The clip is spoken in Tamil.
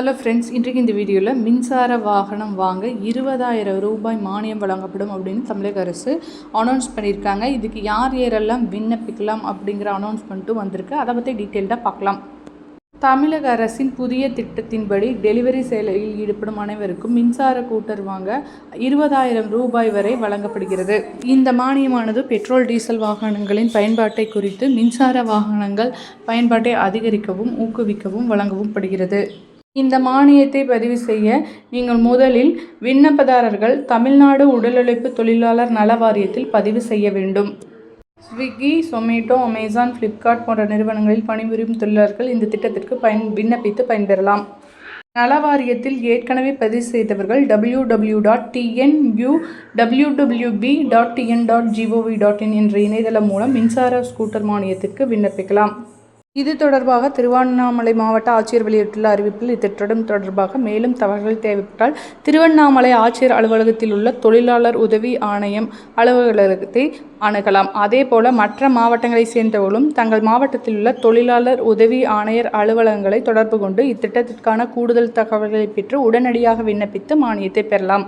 ஹலோ ஃப்ரெண்ட்ஸ் இன்றைக்கு இந்த வீடியோவில் மின்சார வாகனம் வாங்க இருபதாயிரம் ரூபாய் மானியம் வழங்கப்படும் அப்படின்னு தமிழக அரசு அனௌன்ஸ் பண்ணியிருக்காங்க. இதுக்கு யார் யாரெல்லாம் விண்ணப்பிக்கலாம் அப்படிங்கிற அனௌன்ஸ்மெண்ட்டும் வந்திருக்கு. அதை பற்றி டீட்டெயில்டாக பார்க்கலாம். தமிழக அரசின் புதிய திட்டத்தின்படி டெலிவரி சேவையில் ஈடுபடும் அனைவருக்கும் மின்சார கூட்டர் வாங்க இருபதாயிரம் ரூபாய் வரை வழங்கப்படுகிறது. இந்த மானியமானது பெட்ரோல் டீசல் வாகனங்களின் பயன்பாட்டை குறித்து மின்சார வாகனங்கள் பயன்பாட்டை அதிகரிக்கவும் ஊக்குவிக்கவும் வழங்கவும் படுகிறது. இந்த மானியத்தை பதிவு செய்ய நீங்கள் முதலில் விண்ணப்பதாரர்கள் தமிழ்நாடு உடல் உழைப்பு தொழிலாளர் நல வாரியத்தில் பதிவு செய்ய வேண்டும். ஸ்விக்கி சொமேட்டோ அமேசான் ஃப்ளிப்கார்ட் போன்ற நிறுவனங்களில் பணிபுரியும் தொழிலாளர்கள் இந்த திட்டத்திற்கு பயன் விண்ணப்பித்து பயன்பெறலாம். நல வாரியத்தில் ஏற்கனவே பதிவு செய்தவர்கள் W W dot TNU W B dot TN dot gov dot in என்ற இணையதளம் மூலம் மின்சார ஸ்கூட்டர் மானியத்திற்கு விண்ணப்பிக்கலாம். இது தொடர்பாக திருவண்ணாமலை மாவட்ட ஆட்சியர் வெளியிட்டுள்ள அறிவிப்பில் இத்திட்டம் தொடர்பாக மேலும் தகவல்கள் தேவைப்பட்டால் திருவண்ணாமலை ஆட்சியர் அலுவலகத்தில் உள்ள தொழிலாளர் உதவி ஆணையம் அலுவலகத்தை அணுகலாம். அதேபோல மற்ற மாவட்டங்களை சேர்ந்தவர்களும் தங்கள் மாவட்டத்தில் உள்ள தொழிலாளர் உதவி ஆணையர் அலுவலகங்களை தொடர்பு கொண்டு இத்திட்டத்திற்கான கூடுதல் தகவல்களை பெற்று உடனடியாக விண்ணப்பித்து மானியத்தை பெறலாம்.